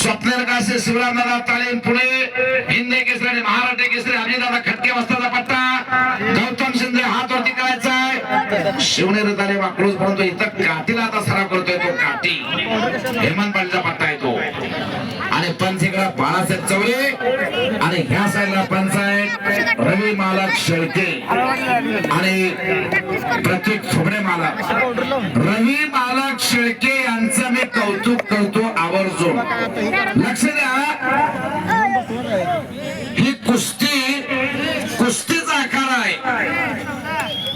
स्वप्नेर कासे शिवरामदादा तालीम पुणे हिंदी केसरी आणि महाराष्ट्र केसरी अभिदादा खटके वस्ताचा पट्टा. गौतम शिंदे हात वरती करायचा आहे. शिवनेर तालीम अकलूज परंतु इथं काठीला आता सराव करतोय तो काठी. हेमंत पाटीलचा पट्टा आहे तो. आणि पंच इकडे बाळासाहेब चौरे आणि ह्या साईडला पंच आहेत रवी मालक शेळके आणि प्रतीक फुगडे मालक रवी मालक शेळके यांचं मी कौतुक करतो आवर्जून. लक्ष द्या. ही कुस्ती कुस्तीचा आकार आहे.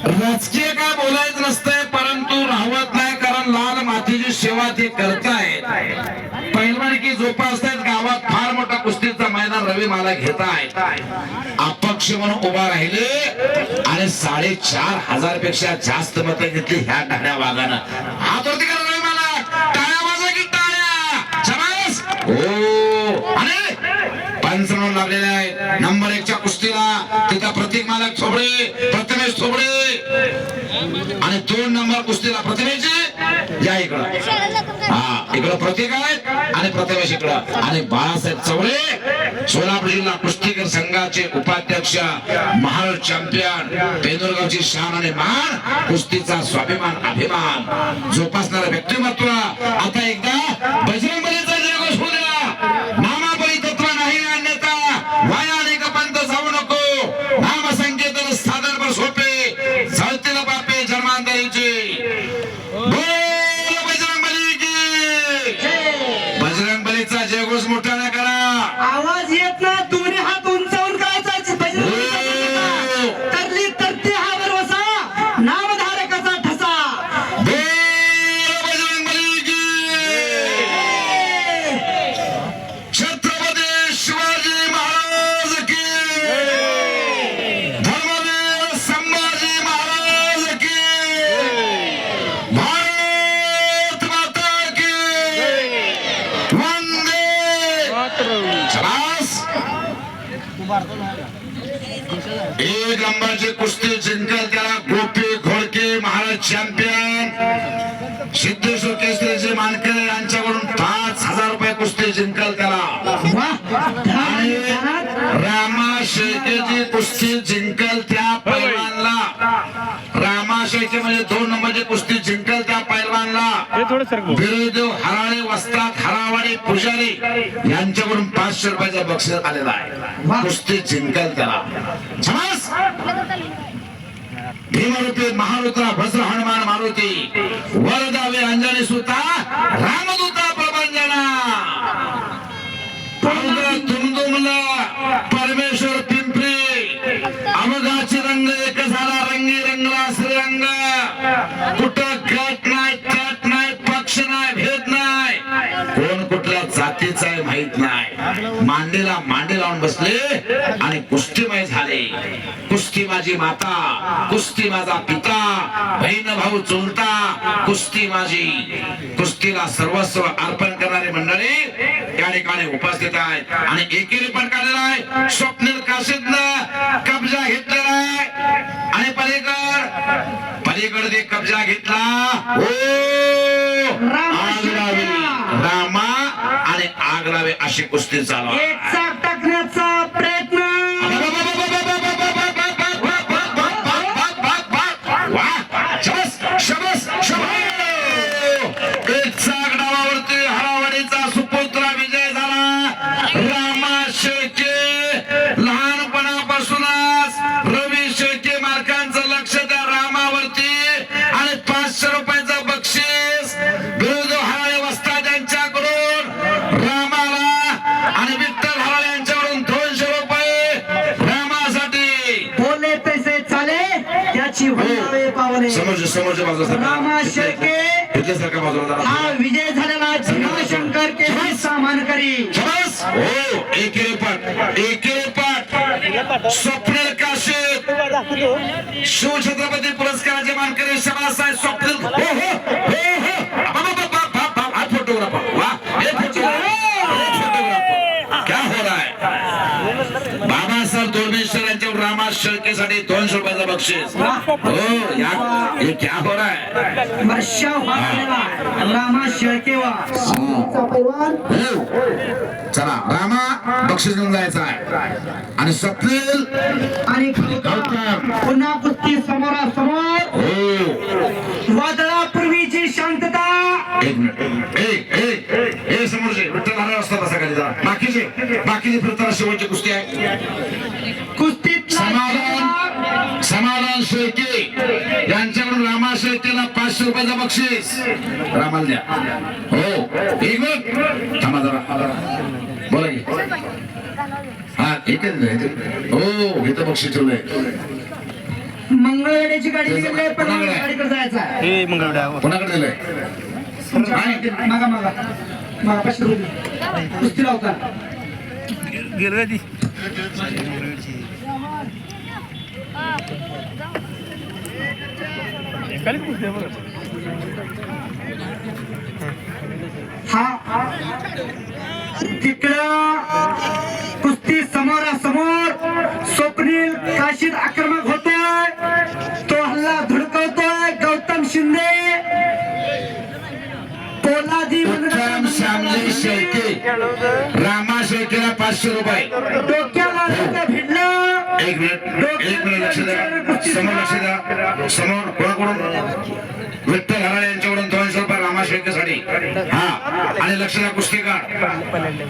राजकीय काय बोलायचं नसतंय परंतु राहवत नाही कारण लाल मातीची सेवा ते करतायत. पैलवानकी जोपासतायत गावात फार मोठा कुस्तीचा रवी मला घेताय. अपक्ष म्हणून उभा राहिले आणि साडेचार हजारपेक्षा जास्त मतं घेतली ह्या ढाड्या वाघानं. हात वरती करा रवी मला. टाळ्या वाजवा की टाळ्या. शबास. हो आणि पंचावन्न लागलेले आहे. नंबर एकच्या कुस्तीला तिथं प्रतीक मालक थोबडे प्रथमेश थोबडे. आणि दोन नंबर कुस्तीला प्रथमेश या इकडं. हा इकडं प्रतीक आहेत आणि प्रथमेश इकडं. आणि बाळासाहेब चवळे सोलापूर जिल्हा कुस्तीगर संघाचे उपाध्यक्ष महाल चॅम्पियन पेंदुरगावची शान आणि मान कुस्तीचा स्वाभिमान अभिमान. जोपासणारा व्यक्तिमत्व आता एकदा बजरंग बलीचा जयघोष होऊ द्या. मामा बळी तत्व नाही अन्यथा. वाया आणि पंत जाऊन भारत माता की। वंदे। शाबास. एक नंबरची कुस्ती जिंकल त्याला गोपी घोडके महाराज चॅम्पियन सिद्धेश्वर केसरीचे मानकरे यांच्याकडून पाच हजार रुपये कुस्ती जिंकल त्याला. आणि रामा शेळकेची कुस्ती जिंकल त्या पैलवानला. रामा शेळके म्हणजे दोन नंबरची कुस्ती बिरुदेव हराळे वस्ताद हरावाडी पुजारी यांच्याकडून पाचशे रुपयाचा बक्षीस आलेला आहे. कुस्ती जिंकल त्याला. भीमरूपी महारुद्रा भस्र हनुमान मारुती वरदावे अंजनी सुता रामदूता प्रबंजना तुमदुमला परमेश्वर पिंपरी अमगाचे रंग एक झाला रंगी रंगला श्रीरंग कुठं गट नाही तट नाही पक्ष नाही भेद नाही कोण कुठल्या जातीचा आहे माहीत नाही. मांडीला मांडी लावून बसले आणि कुस्तीमय झाले. कुस्ती माझी माता कुस्ती माझा पिता बहीण भाऊ चुलता कुस्ती माझी कुस्तीला सर्वस्व अर्पण करणारी मंडळी या ठिकाणी उपस्थित आहेत. आणि एकेरी पण काढलेला आहे. स्वप्नील काशीदनं कब्जा घेतलेला आहे. आणि पलीकड पलीकडे कब्जा घेतला लावे अशी कुस्ती चालू टाकण्याचा प्रयत्न वाह! शबास, शबास, शबास! एक चाक डावावरती हरावाडीचा सुपुत्र विजय झाला रामा शेळके त्याची होणारे पावले. शेळके बाजूला जरा. हा विजय झालेला भीमाशंकर केसरी सामान करी. हो एकेरी पाठ एकेरी पाठ. स्वप्नील काशीद. शिवछत्रपती पुरस्काराचे मानकरी शबास आहे स्वप्नील हो हो हो हो अबाबाबाबाबाबा. हा फोटोग्राफर वा हे फोटोग्राफर हे फोटोग्राफर क्या हो रहा है बाबासाहेब दोर्मेश्वर यांच्यावर रामा शेळकेसाठी दोनशे रुपयाचं बक्षीस. हो? या. हे क्या हो रहा है हा. झालेला रामा शेळकेवा. पैलवान हो. चला रामा बक्षीस घेऊन जायचा आहे. आणि स्वप्नील आणि गौतम. पुन्हा कुस्ती समोरासमोर. हो. वादळापूर्वीची शांतता. एक मिनिट. ए ए ए, ए समोरचे विठ्ठल महाराज असतात बसा खाली जरा बाकीचे बाकीचे फिरताना शेवटची कुस्ती आहे. कुस्तीत समाधान समाधान शेळके. यांच्याकडून रामा शेळकेला पाचशे रुपयाचं बक्षीस. रामाला द्या. हो. एक मिनिट थांबा जरा बोला की. हा ठीक आहे. हो इथं बक्षीस ठेवलंय. मंगळवेड्याची गाडी निघाली पण गाडीकडे जायचा आहे. हे मंगळवेढा कोणाकडे दिलंय? तुमच्या मागा मागा. मागा पाचशे रुपये कुस्ती लावता. गेलं का ती एकाला कुस्ती आहे बरं. हा तिकडं कुस्ती समोरासमोर स्वप्नील काशीद आक्रमक होतोय. तो हल्ला धुडकवतोय. गौतम शिंदे. पोलादी श्यामजी शेळके. रामा शेळकेला पाचशे रुपये. डोक्याला एक मिनिट एक मिनिट लक्ष द्या. समोर लक्ष द्या. समोर कोणाकडून विठ्ठल हराळे यांच्याकडून दोनशे रुपये रामा हा. आणि लक्ष द्या कुस्तीकार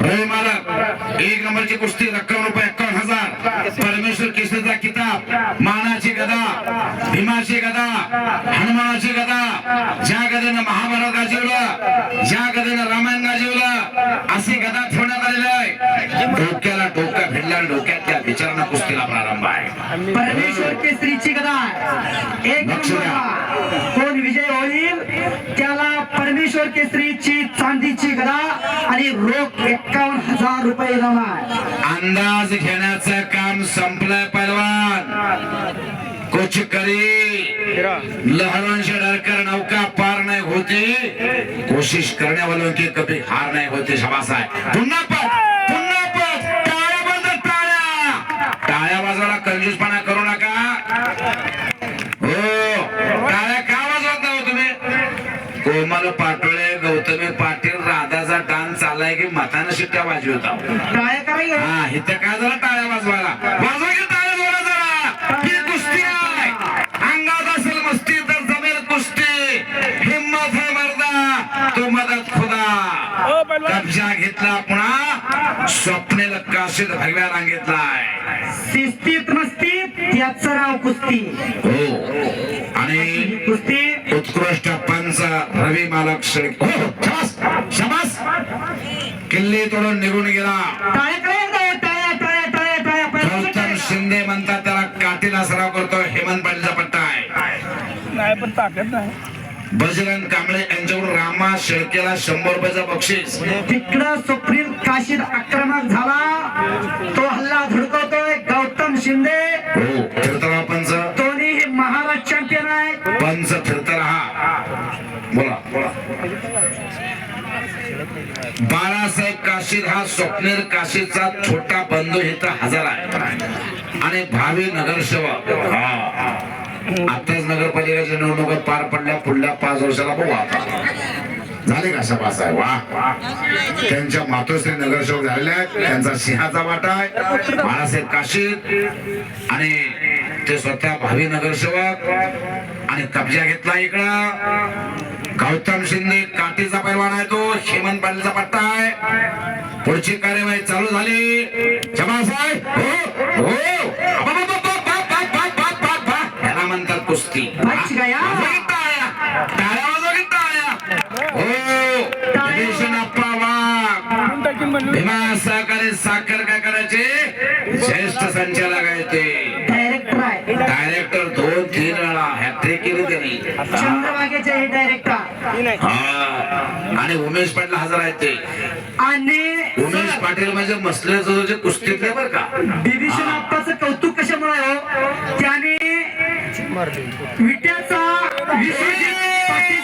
रवी मालक एक नंबरची कुस्ती रक्कम रुपये एक्कावन्न हजार. परमेश्वर केसरीचा किताब मानाची गदा भीमाची गदा हनुमानाची गदा ज्या गदेनं महाभारत गाजवलं ज्या गदेनं रामायण गाजवलं अशी गदा ठेवण्यात आलेली आहे. डोक्याला डोक्या भिडला डोक्यात त्या विचारांना कुस्तीला प्रारंभ आहे. परमेश्वर केसरीची गदा. एक कोण विजय होईल? त्याला परमेश्वर केसरीची चांदीची गदा आणि रोख एकावन्न हजार रुपये आहे अंदाज घेण्याचं काम संपलंय पैलवान कुछ करी. लहरों से डरकर नौका पार नहीं होती. कोशिश करने वालों की कभी हार नहीं होती शाबाश आहे पुन्हा पद पुन्हा पद टाळ्या बंद टाळ्या टाळ्या वाजवायला कंजूसपणा करू नका. हो टाळ्या का वाजवत हो तुम्ही? कोमल पाटोळे गौतमी पाटील राधाचा डान्स चाललाय की मतानं शिट्ट्या वाजवत आहोत. करायचं हा इथं काय झालं टाळ्या वाजवायला? वाजवा की टाळ्या जोरा जरा ही कुस्ती आहे अंगात असेल मस्ती तर जमेल कुस्ती हिम्मत है मर्दा तो मदत खुदा ओ पैलवान कब्जा घेतला पुन्हा. स्वप्नेल काशीद भगव्या रांगेतलाय. शिस्तीत मस्तीत त्याच नाव कुस्ती. हो. आणि कुस्ती. उत्कृष्ट पंच रवी मालक शेळके हो, हो, शाबास, किल्ली तोडून निघून गेला. गौतम शिंदे म्हणतात त्याला काठीला सराव करतो हेमंत पाटीलचा पट्टा आहे. नाही पण ताकद नाही. बजरंग कांबळे यांच्याकडून रामा शेळकेला शंभर रुपयाचं बक्षीस. तिकडं सुप्रीम काशीद आक्रमक झाला. तो हल्ला धुडकवतोय गौतम शिंदे. हो फिरतरा पंच. दोन्ही हे महाराष्ट्र चॅम्पियन आहे पंच फिरत राहा बोला बोला. बाळासाहेब काशीद हा स्वप्नील काशीदचा छोटा बंधू इथं हजर आहे. आणि भावी नगरसेवक. हा. आताच नगरपालिकेच्या निवडणुका पार पडल्या पुढल्या पाच वर्षाला बघू आता. झाले का शबास आहे वा त्यांच्या मातोश्री नगरसेवक झालेल्या आहेत. त्यांचा सिंहाचा वाटा आहे. बाळासाहेब काशीद आणि ते स्वतः भावी नगरसेवक आणि कब्जा घेतला इकडं. गौतम शिंदे काठीचा पैलवान आहे तो. हेमंत पाटीलचा पट्टा आहे. पुढची कार्यवाही चालू झाली. जमासाहेब हो हो. म्हणतात कुस्ती. टाळ्या. हो भीमा सहकारी साखर काय करायचे ज्येष्ठ संचालक आहे ते. डायरेक्टर दोन तीन वेळा. हॅट्रिक केली त्यांनी. हे डायरेक्टर ही. हा आणि उमेश पाटील हजर आहेत ते. आणि उमेश पाटील म्हणजे मसल्याचं जे कुस्तीतले बरं का. बिभीषण आप्पाचं कौतुक कशामुळे मारली. विट्याचा विश्वजीत पाटील